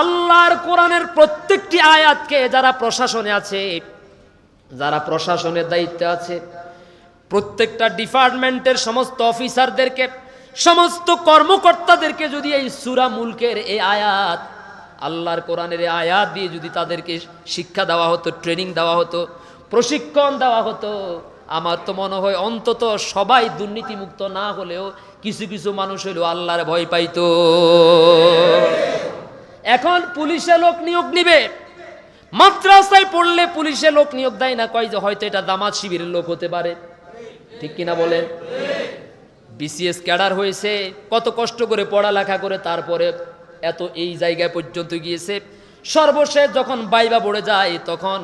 আল্লাহর কোরআনের প্রত্যেকটি আয়াতকে যারা প্রশাসনে আছে, যারা প্রশাসনের দায়িত্বে আছে, প্রত্যেকটা ডিপার্টমেন্টের সমস্ত অফিসারদেরকে, সমস্ত কর্মকর্তাদেরকে যদি এই সুরা মুলকের এই আয়াত, আল্লাহর কোরআনের এই আয়াত দিয়ে যদি তাদেরকে শিক্ষা দেওয়া হতো, ট্রেনিং দেওয়া হতো, প্রশিক্ষণ দেওয়া হতো, আমার তো মনে হয় অন্তত সবাই দুর্নীতিমুক্ত না হলেও কিছু কিছু মানুষ হইলেও আল্লাহর ভয় পাইতো। এখন পুলিশে লোক নিয়োগ নিবে। মাদ্রাসায় পড়লে পুলিশে লোক নিয়োগ দেয় না, কয় যে হয়তো এটা দামাত শিবিরের লোক হতে পারে। ঠিক কিনা বলেন? বিসিএস ক্যাডার হয়েছে, কত কষ্ট করে পড়ালেখা করে তারপরে এত এই জায়গায় পর্যন্ত গিয়েছে। সর্বশেষ যখন বাইবা পড়ে যায়, তখন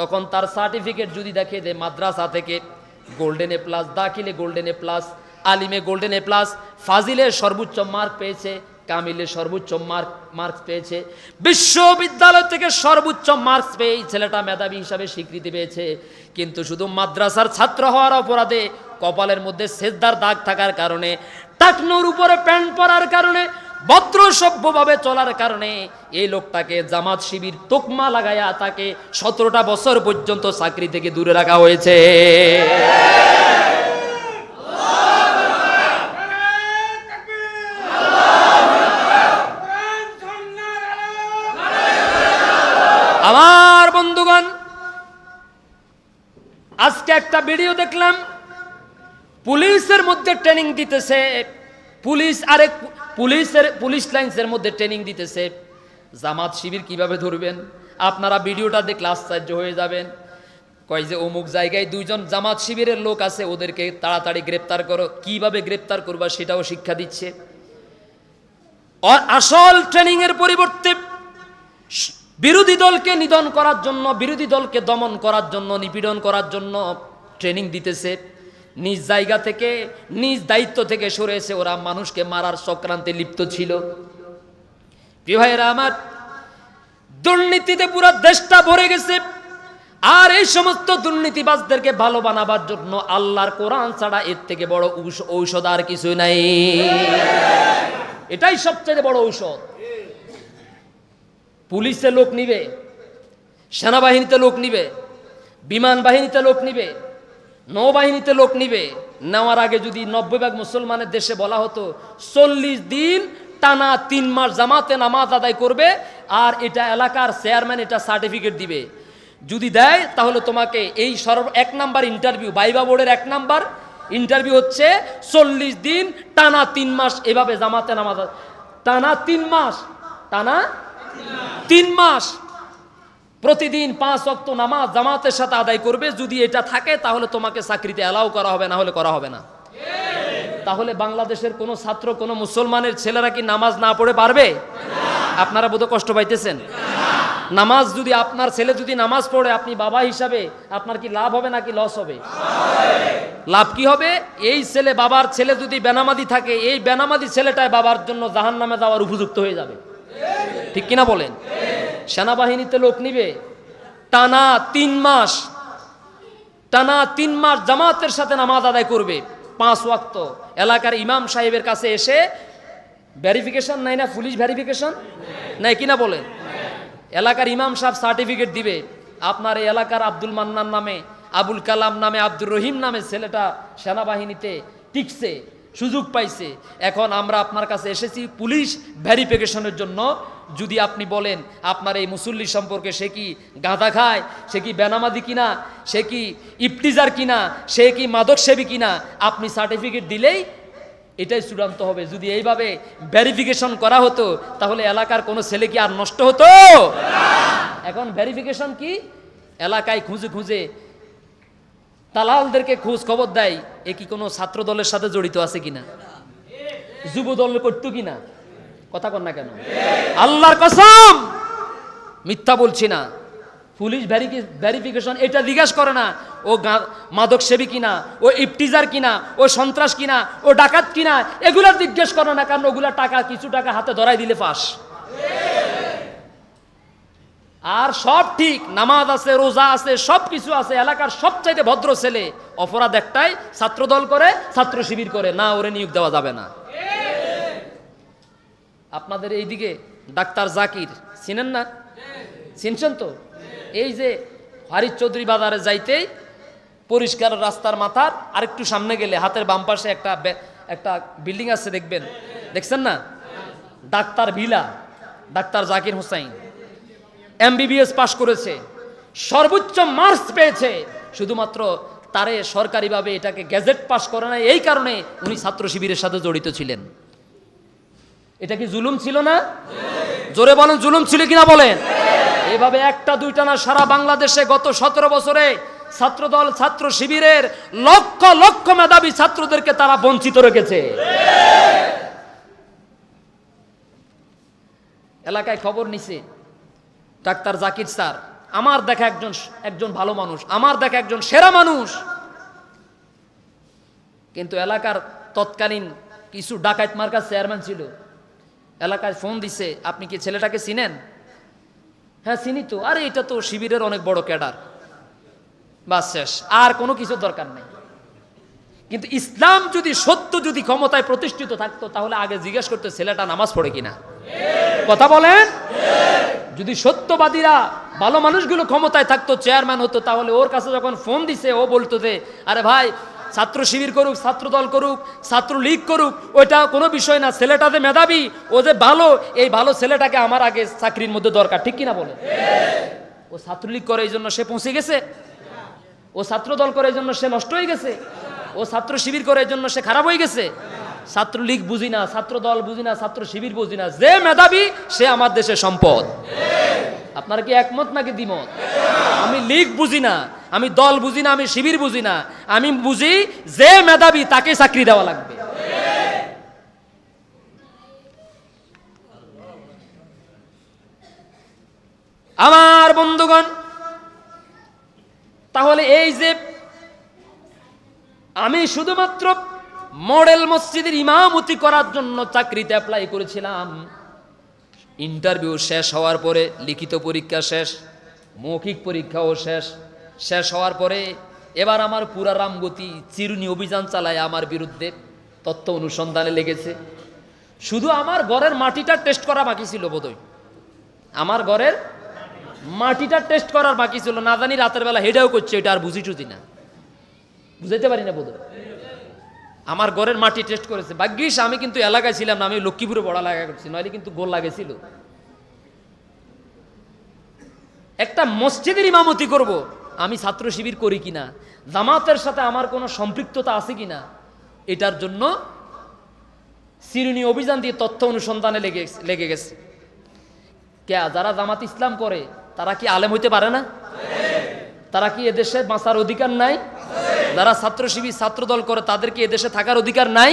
তখন তার সার্টিফিকেট যদি দেখে যে মাদ্রাসা থেকে গোল্ডেন এ প্লাস, দাখিলে গোল্ডেন এ প্লাস, আলিমে গোল্ডেন এ প্লাস ফাজিলে সর্বোচ্চ মার্ক পেয়েছে কামিলে সর্বোচ্চ মার্ক, মার্কস পেয়েছে। বিশ্ববিদ্যালয় থেকে সর্বোচ্চ মার্কস পেয়ে ছেলেটা মেধাবী হিসাবে স্বীকৃতি পেয়েছে। কিন্তু শুধু মাদ্রাসার ছাত্র হওয়ার অপরাধে কপালের মধ্যে সেজদার দাগ থাকার কারণে, টাকনোর উপরে প্যান্ট পরার কারণে ভদ্র সভ্যভাবে চলার কারণে এই লোকটাকে জামাত শিবির তোকমা লাগায়া তাকে সতেরোটা বছর পর্যন্ত চাকরি থেকে দূরে রাখা হয়েছে আমার বন্ধুগণ আজকে একটা ভিডিও দেখলাম। পুলিশের মধ্যে ট্রেনিং দিতেছে। পুলিশ আরেক পুলিশের, পুলিশ লাইন্সের মধ্যে ট্রেনিং দিতেছে। জামাত শিবির কীভাবে ধরবেন? আপনারা ভিডিওটা দেখলে আশ্চর্য হয়ে যাবেন। কয় যে অমুক জায়গায় দুইজন জামাত শিবিরের লোক আছে, ওদেরকে তাড়াতাড়ি গ্রেপ্তার করো। কীভাবে গ্রেপ্তার করবা সেটাও শিক্ষা দিচ্ছে। আসল ট্রেনিং এর পরিবর্তে বিরোধী দলকে নিধন করার জন্য, বিরোধী দলকে দমন করার জন্য, নিপীড়ন করার জন্য ট্রেনিং দিতেছে। নিজ জায়গা থেকে, নিজ দায়িত্ব থেকে সরে এসে ওরা মানুষকে মারার চক্রান্তে লিপ্ত ছিল। ভাইয়েরা আমার, দুর্নীতিতে পুরো দেশটা ভরে গেছে। আর এই সমস্ত দুর্নীতিবাজদেরকে ভালো বানাবার জন্য আল্লাহর কোরআন ছাড়া এর থেকে বড় ঔষধ আর কিছু নাই। এটাই সবচেয়ে বড় ঔষধ। পুলিশে লোক নিবে, সেনাবাহিনীতে লোক নিবে, বিমান বাহিনীতে লোক নিবে, নৌবাহিনীতে লোক নিবে, নেওয়ার আগে যদি নব্বই ভাগ মুসলমানের দেশে বলা হতো, চল্লিশ দিন টানা তিন মাস জামাতে নামাজ আদায় করবে আর এটা এলাকার চেয়ারম্যান এটা সার্টিফিকেট দিবে। যদি দেয়, তাহলে তোমাকে এই সর্ব, এক নাম্বার ইন্টারভিউ, বাইবা বোর্ডের এক নাম্বার ইন্টারভিউ হচ্ছে চল্লিশ দিন টানা তিন মাস এভাবে জামাতে নামাজ টানা তিন মাস, টানা তিন মাস প্রতিদিন পাঁচ অক্ত নামাজ জামাতের সাথে আদায় করবে। যদি এটা থাকে, তাহলে তোমাকে চাকরিতে অ্যালাউ করা হবে, না হলে করা হবে না। তাহলে বাংলাদেশের কোনো ছাত্র, কোনো মুসলমানের ছেলেরা কি নামাজ না পড়ে পারবে? আপনারা বোধ কষ্ট পাইতেছেন। নামাজ যদি আপনার ছেলে যদি নামাজ পড়ে, আপনি বাবা হিসাবে, আপনার কি লাভ হবে নাকি লস হবে? লাভ কি হবে? এই ছেলে, বাবার ছেলে যদি বেনামাদি থাকে, এই বেনামাদি ছেলেটাই বাবার জন্য জাহান নামে যাওয়ার উপযুক্ত হয়ে যাবে। ঠিক কিনা বলেন? সেনাবাহিনীতে লোক নিবে, টানা তিন মাস, টানা তিন মাস জামাতের সাথে নামাজ আদায় করবে। পাঁচ ওয়াক্ত এলাকার ইমাম সাহেবের কাছে এসে ভেরিফিকেশন নাই না পুলিশ ভেরিফিকেশন নাই কিনা বলেন? এলাকার ইমাম সাহেব সার্টিফিকেট দিবে, আপনার এই এলাকার আব্দুল মান্নান নামে, আবুল কালাম নামে, আব্দুর রহিম নামে ছেলেটা সেনাবাহিনীতে টিকছে। সুযোগ পাইছে। এখন আমরা আপনার কাছে এসেছি পুলিশ ভেরিফিকেশনের জন্য। যদি আপনি বলেন, আপনার এই মুসল্লি সম্পর্কে সে কি গাঁদা খায়? সে কি বেনামাদি কিনা? সে কি ইফটিজার কিনা? সে কি মাদক সেবী কিনা? আপনি সার্টিফিকেট দিলেই এটাই চূড়ান্ত হবে। যদি এইভাবে ভেরিফিকেশন করা হতো, তাহলে এলাকার কোনো ছেলে কি আর নষ্ট হতো? এখন ভেরিফিকেশন কি? এলাকায় খুঁজে খুঁজে দালালদেরকে খোঁজ খবর দেয়, এ কি কোনো ছাত্র দলের সাথে জড়িত আছে কিনা? যুব দল করতো কিনা? কথা কন না কেন? আল্লাহর কসম! মিথ্যা বলছি না। পুলিশ ভেরিফিকেশন এটা জিজ্ঞেস করে না, ও মাদক সেবী কিনা, ও ইফটিজার কিনা, ও সন্ত্রাস কিনা, ও ডাকাত কিনা, এগুলা জিজ্ঞেস করে না কারণ ওগুলা টাকা, কিছু টাকা হাতে ধরাই দিলে পাস আর সব ঠিক, নামাজ আছে, রোজা আছে সব কিছু আছে, এলাকার সবচাইতে ভদ্র ছেলে অপরাধ একটাই, ছাত্রদল করে, ছাত্র শিবির করে, না ওরে নিয়োগ দেওয়া যাবে না। আপনাদের এইদিকে ডাক্তার জাকির, চিনেন না? চিনছেন তো? এই যে হারিশ চৌধুরী বাজারে যাইতেই পরিষ্কার রাস্তার মাথার আরেকটু সামনে গেলে, হাতের বাম পাশে একটা একটা বিল্ডিং আছে, দেখবেন? দেখছেন না? Doctor villa, doctor Zakir Hossain. MBBS pass করেছে, সর্বোচ্চ মার্কস পেয়েছে। শুধুমাত্র তারে সরকারিভাবে এটাকে গ্যাজেট পাশ করে না এই কারণে উনি ছাত্র শিবিরের সাথে জড়িত ছিলেন। এটা কি জুলুম ছিল না? জোরে বলেন, জুলুম ছিল কিনা বলেন? এভাবে একটা, দুইটা না, সারা বাংলাদেশে গত সতেরো বছরে ছাত্রদল, ছাত্র শিবিরের লক্ষ লক্ষ মেধাবী ছাত্রদেরকে তারা বঞ্চিত রেখেছে। এলাকায় খবর নিছে। ডাক্তার জাকির স্যার, আমার দেখা একজন একজন ভালো মানুষ, আমার দেখা একজন সেরা মানুষ। কিন্তু এলাকার তৎকালীন কিছু ডাকাত মার্কার চেয়ারম্যান ছিল। এলাকায় ফোন দিছে, আপনি কি ছেলেটাকে চিনেন? হ্যাঁ চিনি তো। আরে, এটা তো শিবিরের অনেক বড় ক্যাডার। বাস শেষ, আর কোনো কিছু দরকার নেই। কিন্তু ইসলাম যদি সত্য যদি ক্ষমতায় প্রতিষ্ঠিত থাকতো, তাহলে আগে জিজ্ঞেস করতে, ছেলেটা নামাজ পড়ে কিনা? কথা বলেন? যদি সত্যবাদীরা ভালো মানুষগুলো ক্ষমতায় থাকতো, চেয়ারম্যান হতো, তাহলে ওর কাছে যখন ফোন দিছে, ও বলতো যে, আরে ভাই, ছাত্র শিবির করুক, ছাত্র দল করুক, ছাত্র লীগ করুক, ওইটা কোনো বিষয় না। ছেলেটা যে মেধাবী, ও যে ভালো, এই ভালো ছেলেটাকে আমার আগে চাকরির মধ্যে দরকার। ঠিক কিনা বলে ও ছাত্রলীগ করে এই জন্য সে পৌঁছে গেছে। ও ছাত্র দল করে এই জন্য সে নষ্ট হয়ে গেছে। ও ছাত্র শিবির করে এই জন্য সে খারাপ হয়ে গেছে। ছাত্রলীগ বুঝি না ছাত্র দল বুঝি না ছাত্র শিবির বুঝি না, যে মেধাবী, সে আমার দেশের সম্পদ। আপনার কি একমত নাকি দ্বিমত? আমি লীগ বুঝি না, আমি দল বুঝি না, আমি শিবির বুঝি না, আমি বুঝি যে মেধাবী, তাকে চাকরি দেওয়া লাগবে। আমার বন্ধুগণ, তাহলে এই যে আমি শুধুমাত্র মডেল মসজিদের ইমামতি করার জন্য চাকরিতে অ্যাপ্লাই করেছিলাম। ইন্টারভিউ শেষ হওয়ার পরে, লিখিত পরীক্ষা শেষ, মৌখিক পরীক্ষাও শেষ। শেষ হওয়ার পরে এবার আমার পুরা রামগতি চিরুনি অভিযান চালায় আমার বিরুদ্ধে, তথ্য অনুসন্ধানে লেগেছে। শুধু আমার ঘরের মাটিটা টেস্ট করা বাকি ছিল বোধহয়। আমার ঘরের মাটিটা টেস্ট করার বাকি ছিল, না জানি রাতের বেলা হেডাও করছে, এটা আর বুঝি টুঝি না। বুঝাইতে পারি না বোধহয়। আমার ঘরের মাটি টেস্ট করেছে। ভাগ্যিস আমি কিন্তু এলাকায় ছিলাম না, আমি লক্ষ্মীপুরে বড়া লাগা করছি, নইলে কিন্তু গোল লাগেছিল একটা মসজিদের ইমামতি করব, আমি ছাত্র শিবির করি কিনা? জামাতের সাথে আমার কোনো সম্পৃক্ততা আছে কিনা? এটার জন্য সিরুনি অভিযান দিয়ে তথ্য অনুসন্ধানে লেগে লেগে গেছে। কে, যারা জামাত ইসলাম করে, তারা কি আলেম হইতে পারে না? তারা কি এদেশে বাঁচার অধিকার নাই? যারা ছাত্র শিবির ছাত্র দল করে, তাদেরকে এদেশে থাকার অধিকার নাই।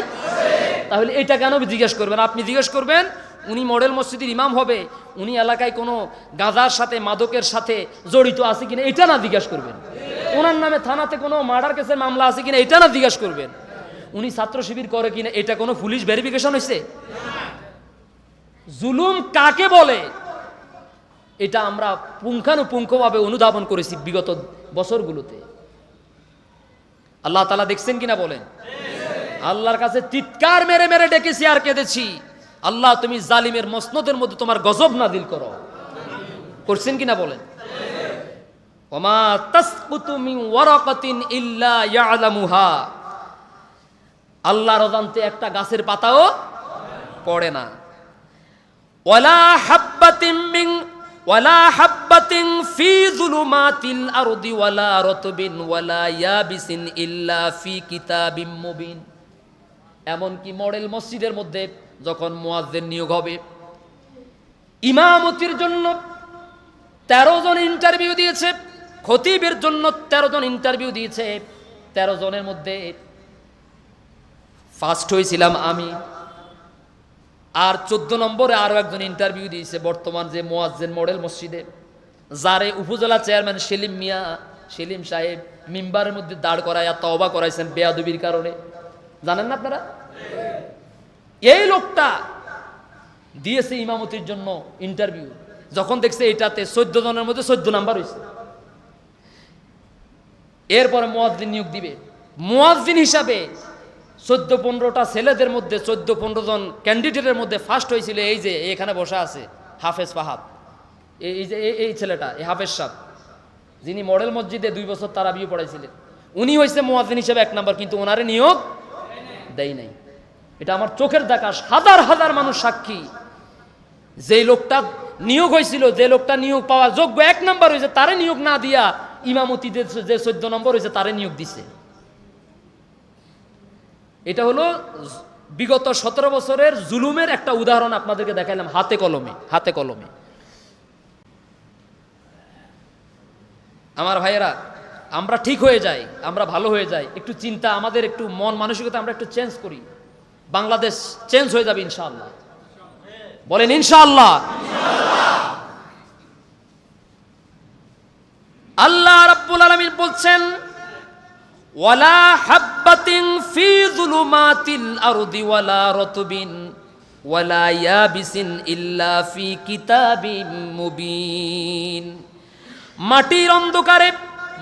তাহলে এটা কেন জিজ্ঞেস করবেন? আপনি জিজ্ঞেস করবেন, উনি মডেল মসজিদের ইমাম হবে, উনি এলাকায় কোনো গাঁজার সাথে, মাদকের সাথে জড়িত আছে কিনা, এটা না জিজ্ঞেস করবেন। ওনার নামে থানাতে কোনো মার্ডার কেসের মামলা আছে কিনা, এটা না জিজ্ঞেস করবেন। উনি ছাত্র শিবির করে কিনা, এটা কোনো পুলিশ ভেরিফিকেশন হয়েছে? জুলুম কাকে বলে? এটা আমরা পুঙ্খানুপুঙ্খভাবে অনুধাবন করেছি বিগত বছরগুলোতে। আল্লাহ তালা দেখছেন কিনা বলেন? আল্লাহর কাছে চিৎকার মেরে মেরে ডেকেছি আর কেঁদেছি। আল্লাহ, তুমি জালিমের মসনদের মধ্যে তোমার গজব নাদিল করো। করছেন কিনা বলেন? ওমা তাসকুতু মিন ওয়ারাকাতিন ইল্লা ইয়ালামুহা। আল্লাহর অজান্তে একটা গাছের পাতাও পড়ে না। ওয়ালা হাব্বাতিন মিন ওয়ালা হাব্বাতিন ফি যুলুমাতিল আরদি ওয়ালা রতবিন ওয়ালা ইয়াবিসিন ইল্লা ফি কিতাবিম মুবিন। এমনকি মডেল মসজিদের মধ্যে যখন মুয়াজ্জিন নিয়োগ হবে। ইমামতির জন্য তেরো জন ইন্টারভিউ দিয়েছে, খতিবের জন্য তেরো জন ইন্টারভিউ দিয়েছে, তেরো জনের মধ্যে ফার্স্ট হয়েছিলাম আমি। আর চোদ্দ নম্বরে আরও একজন ইন্টারভিউ দিয়েছে বর্তমান যে মোয়াজ্জেন মডেল মসজিদে, যারে উপজেলা চেয়ারম্যান সেলিম মিয়া, সেলিম সাহেব মিম্বারের মধ্যে দাঁড় করাইয়া তওবা করাইছেন বেয়াদবির কারণে। জানেন না আপনারা? এই লোকটা দিয়েছে ইমামতির জন্য ইন্টারভিউ যখন দেখছে এটাতে চোদ্দ জনের মধ্যে চোদ্দ নাম্বার হয়েছে এরপরে মোয়াজ্জিন নিয়োগ দিবে। মোয়াজ্জিন হিসাবে চোদ্দ পনেরোটা ছেলেদের মধ্যে চোদ্দ পনেরো জন ক্যান্ডিডেটের মধ্যে ফার্স্ট হয়েছিল এই যে এখানে বসা আছে, হাফেজ ফাহাদ। এই যে এই- ছেলেটা, এই হাফেজ সাহ যিনি মডেল মসজিদে দুই বছর তারা বিয়ে পড়াইছিলেন। উনি হয়েছে মোয়াজিন হিসেবে এক নাম্বার, কিন্তু ওনারে নিয়োগ দেয় নাই। এটা আমার চোখের দেখা, হাজার হাজার মানুষ সাক্ষী। যে লোকটা নিয়োগ হয়েছিল, যে লোকটা নিয়োগ পাওয়া যোগ্য এক নাম্বার হয়েছে তারে নিয়োগ না দিয়া ইমামতি যে যে চোদ্দ নম্বর হয়েছে তারে নিয়োগ দিছে। এটা হলো বিগত সতেরো বছরের জুলুমের একটা উদাহরণ আপনাদেরকে দেখাইলাম, হাতে কলমে হাতে কলমে। আমার ভাইয়েরা, আমরা ঠিক হয়ে যাই, আমরা ভালো হয়ে যাই, একটু চিন্তা, আমাদের একটু মন মানসিকতা আমরা একটু চেঞ্জ করি। বাংলাদেশ চেঞ্জ হয়ে যাবে ইনশাআল্লাহ। বলেন ইনশাআল্লাহ। আল্লাহ রাব্বুল আলামিন বলছেন, ওয়ালা হাব্বাতিন ফি যুলুমাতিল আরদি ওয়ালা রতবিন ওয়ালা ইয়াবিসিন ইল্লা ফি কিতাবিম মুবিন। মাটির অন্ধকারে,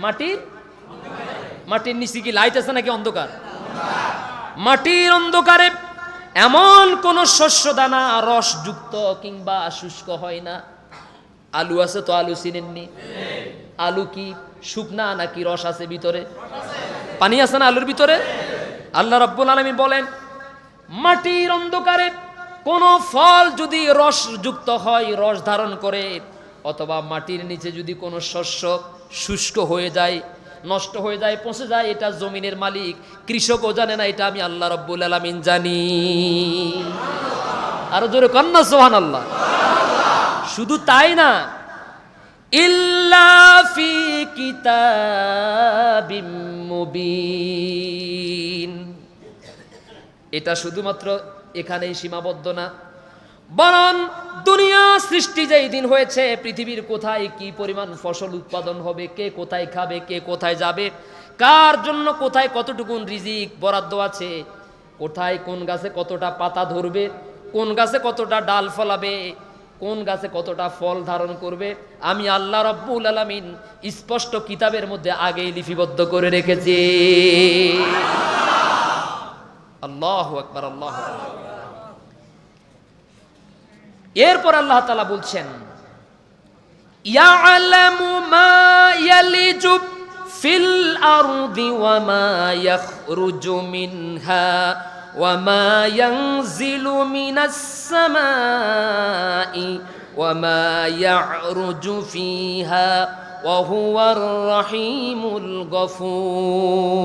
মাটির? মাটির নিচে কি লাইট আছে নাকি অন্ধকার? মাটির অন্ধকারে এমন কোন শস্য দানা রসযুক্ত কিংবা শুষ্ক হয় না। আলু আছে তো আলু চিনেননি? আলু কি শুকনা নাকি রস আছে ভিতরে? পানি আছে না আলুর ভিতরে? আল্লাহ রব্বুল আলমী বলেন, মাটির অন্ধকারে কোন ফল যদি রসযুক্ত হয়, রস ধারণ করে, অথবা মাটির নিচে যদি কোনো শস্য শুষ্ক হয়ে যায়, নষ্ট হয়ে যায়, পচে যায়, এটা জমিনের মালিক, কৃষকও জানে না, এটা আমি আল্লাহ রব্বুল আলমিন জানি। আরও জোরে কন্যা সোহান আল্লাহ শুধু তাই না, ইল্লা ফি কিতাবিম মুবিন। এটা শুধুমাত্র এখানেই সীমাবদ্ধ না। বরং দুনিয়া সৃষ্টি যেই দিন হয়েছে, পৃথিবীর কোথায় কি পরিমাণ ফসল উৎপাদন হবে, কে কোথায় খাবে, কে কোথায় যাবে, কার জন্য কোথায় কতটুকুন রিজিক বরাদ্দ আছে, কোথায় কোন গাছে কতটা পাতা ধরবে, কোন গাছে কতটা ডাল ফলাবে, কোন গাছে কতটা ফল ধারণ করবে, আমি আল্লাহ রব্বুল আলামিন স্পষ্ট কিতাবের মধ্যে আগেই লিপিবদ্ধ করে রেখেছি। আল্লাহ আকবার, আল্লাহ এরপর আল্লাহ তালা বলছেন, ইয়ালামু মা ইয়ালিজু ফিল আরদি ওয়া মা ইয়াখরুজু মিনহা ওয়া মা ইয়ানজিলু মিনাস সামাই ওয়া মা ইয়ারুজু ফিহা ওয়া হুয়ার রাহিমুল গফুর।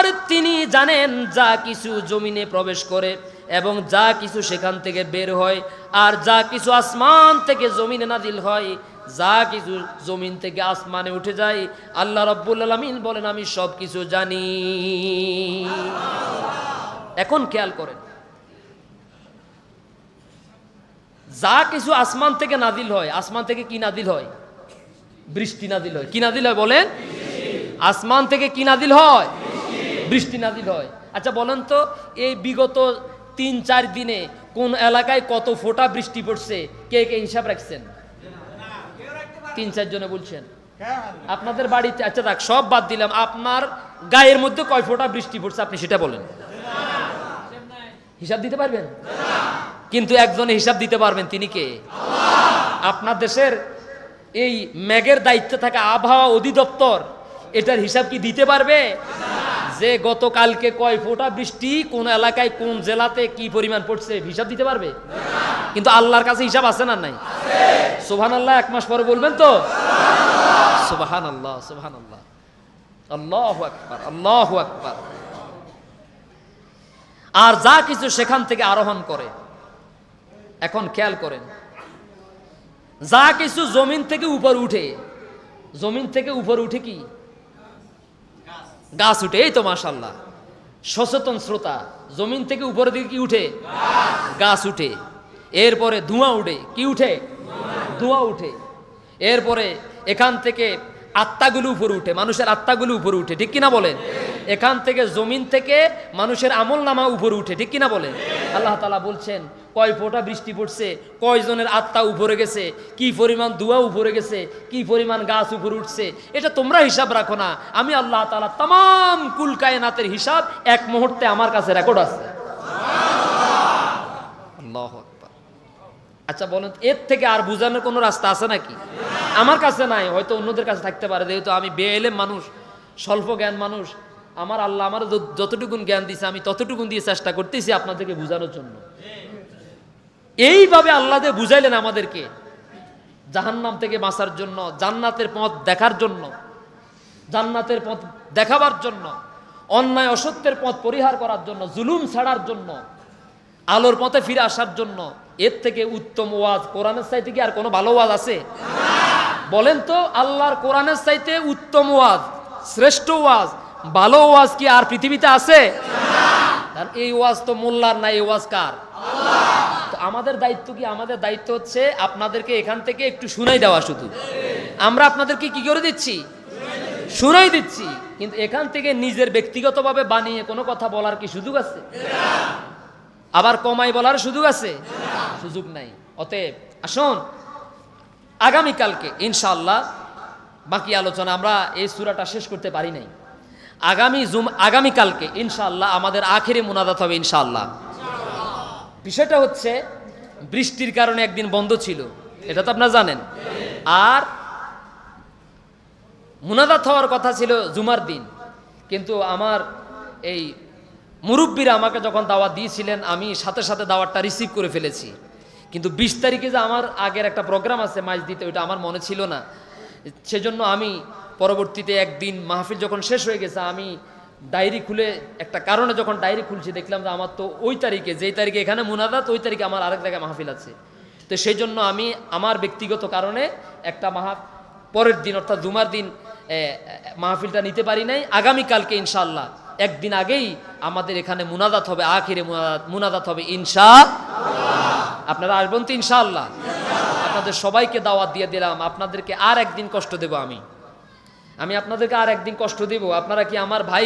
আর তিনি জানেন যা কিছু জমিনে প্রবেশ করে এবং যা কিছু সেখান থেকে বের হয় আর যা কিছু আসমান থেকে জমিনে নাজিল হয়, যা কিছু জমিন থেকে আসমানে উঠে যায়। আল্লাহ রব্বুল আলমিন বলেন, আমি সব কিছু জানি। এখন খেয়াল করেন, যা কিছু আসমান থেকে নাদিল হয়, আসমান থেকে কি নাদিল হয়? বৃষ্টি নাদিল হয়। কি নাদিল হয় বলেন? আসমান থেকে কি নাদিল হয়? বৃষ্টি নাদিল হয়। আচ্ছা বলেন তো, এই বিগত তিন, চার দিনে কোন এলাকায় কত ফোঁটা বৃষ্টি পড়ছে? কে কে হিসাব রাখছেন? তিন, চার জনে বলছেন। আপনাদের বাড়িতে আচ্ছা দেখ সব বাদ দিলাম। আপনার গায়ের মধ্যে কয় ফোঁটা বৃষ্টি পড়ছে আপনি সেটা বলেন। হিসাব দিতে পারবেন? কিন্তু একজনে হিসাব দিতে পারবেন, তিনি কে? আপনার দেশের এই ম্যাগের দায়িত্বে থাকা আবহাওয়া অধিদপ্তর, এটার হিসাব কি দিতে পারবে? যে গতকালকে কয় ফোঁটা বৃষ্টি, কোন এলাকায়, কোন জেলাতে কি পরিমাণ পড়ছে, হিসাব দিতে পারবে? কিন্তু আল্লাহর কাছে হিসাব আছে না নাই? সোহান আল্লাহ এক মাস পরে বলবেন তো? সুবাহান আল্লাহ সুবাহান আল্লাহ আল্লাহ আকবার আল্লাহ আকবার। আর যা কিছু সেখান থেকে আরোহণ করে, এখন খেয়াল করেন, যা কিছু জমিন থেকে উপর উঠে, জমিন থেকে উপর উঠে কি? গাছ উঠে, এই তো মাশাল্লাহ। সচেতন শ্রোতা, জমিন থেকে উপরের দিকে কি উঠে? গাছ উঠে। এরপরে ধোঁয়া উঠে, কি উঠে? ধোঁয়া উঠে। এরপরে এখান থেকে আত্মাগুলো উপরে উঠে, মানুষের আত্মাগুলো উপরে উঠে, ঠিক কিনা বলেন? এখান থেকে জমিন থেকে মানুষের আমল নামা উপরে উঠে, ঠিক কিনা বলেন? আল্লাহ তালা বলছেন কয় ফোঁটা বৃষ্টি পড়ছে কয়জনের আত্মা উপরে গেছে কি পরিমাণ দুয়া উপরে গেছে কি পরিমাণ গাছ উপরে উঠছে এটা তোমরা হিসাব রাখো না। আমি আল্লাহ তালা তাম কুল কায়নাতের হিসাব এক মুহূর্তে আমার কাছে রেকর্ড আছে। আল্লাহ আচ্ছা বলেন এর থেকে আর বোঝানোর কোনো রাস্তা আছে নাকি? আমার কাছে নাই হয়তো অন্যদের কাছে থাকতে পারে যেহেতু আমি বেএলেম মানুষ স্বল্প জ্ঞান মানুষ আমার আল্লাহ আমার যত- যতটুকুন জ্ঞান দিছে, আমি ততটুকুন দিয়ে চেষ্টা করতেছি আপনাদেরকে বোঝানোর জন্য। এইভাবে আল্লাহ বুঝাইলেন আমাদেরকে, জাহান্নাম থেকে বাঁচার জন্য, জান্নাতের পথ দেখার জন্য, জান্নাতের পথ দেখাবার জন্য, অন্যায় অসত্যের পথ পরিহার করার জন্য, জুলুম ছাড়ার জন্য, আলোর পথে ফিরে আসার জন্য, এর থেকে উত্তম ওয়াজ কোরআনের চাইতে কি আর কোনো ভালো ওয়াজ আছে? বলেন তো, আল্লাহর কোরআনের চাইতে উত্তম ওয়াজ, শ্রেষ্ঠ ওয়াজ ভালো ওয়াজ কি আর পৃথিবীতে আছে? এই ওয়াজ তো মোল্লার না, এই ওয়াজ কার? আমাদের দায়িত্ব কি? আমাদের দায়িত্ব হচ্ছে আপনাদেরকে এখান থেকে একটু শুনাই দেওয়া শুধু। আমরা আপনাদেরকে কি করে দিচ্ছি? শুনাই দিচ্ছি। কিন্তু এখান থেকে নিজের ব্যক্তিগতভাবে বানিয়ে কোনো কথা বলার কি সুযোগ আছে? আবার কমাই বলার সুযোগ আছে? সুযোগ নাই। অতএব আসুন, আগামীকালকে ইনশাল্লাহ বাকি আলোচনা আমরা এই সুরাটা শেষ করতে পারি নাই। আগামী জুম আগামীকালকে ইনশাআল্লাহ আমাদের আখেরে মুনাদাত হবে, ইনশাআল্লাহ। বিষয়টা হচ্ছে, বৃষ্টির কারণে একদিন বন্ধ ছিল, এটা তো আপনারা জানেন। আর মুনাদাত হওয়ার কথা ছিল জুমার দিন। কিন্তু আমার এই মুরব্বীরা আমাকে যখন দাওয়াত দিয়েছিলেন, আমি সাথে সাথে দাওয়াতটা রিসিভ করে ফেলেছি। কিন্তু বিশ তারিখে যে আমার আগের একটা প্রোগ্রাম আছে মাছ দিতে ওইটা আমার মনে ছিল না। সেজন্য আমি পরবর্তীতে একদিন মাহফিল যখন শেষ হয়ে গেছে, আমি ডায়েরি খুলে একটা কারণে যখন ডায়েরি খুলছি, দেখলাম যে আমার তো ওই তারিখে, যেই তারিখে এখানে মুনাদাত ওই তারিখে আমার আরেক জায়গায় মাহফিল আছে। তো সেই জন্য আমি আমার ব্যক্তিগত কারণে একটা মাহা পরের দিন, অর্থাৎ জুমার দিন মাহফিলটা নিতে পারি নাই। আগামীকালকে ইনশাল্লাহ একদিন আগেই আমাদের এখানে মুনাদাত হবে, আখিরে মুনাদাত মুনাদাত হবে ইনশা আপনারা আসবেন তো ইনশাআল্লাহ। আপনাদের সবাইকে দাওয়াত দিয়ে দিলাম, আপনাদেরকে আর একদিন কষ্ট দেব আমি। আমি আপনাদেরকে আর একদিন কষ্ট দেব। আপনারা কি আমার ভাই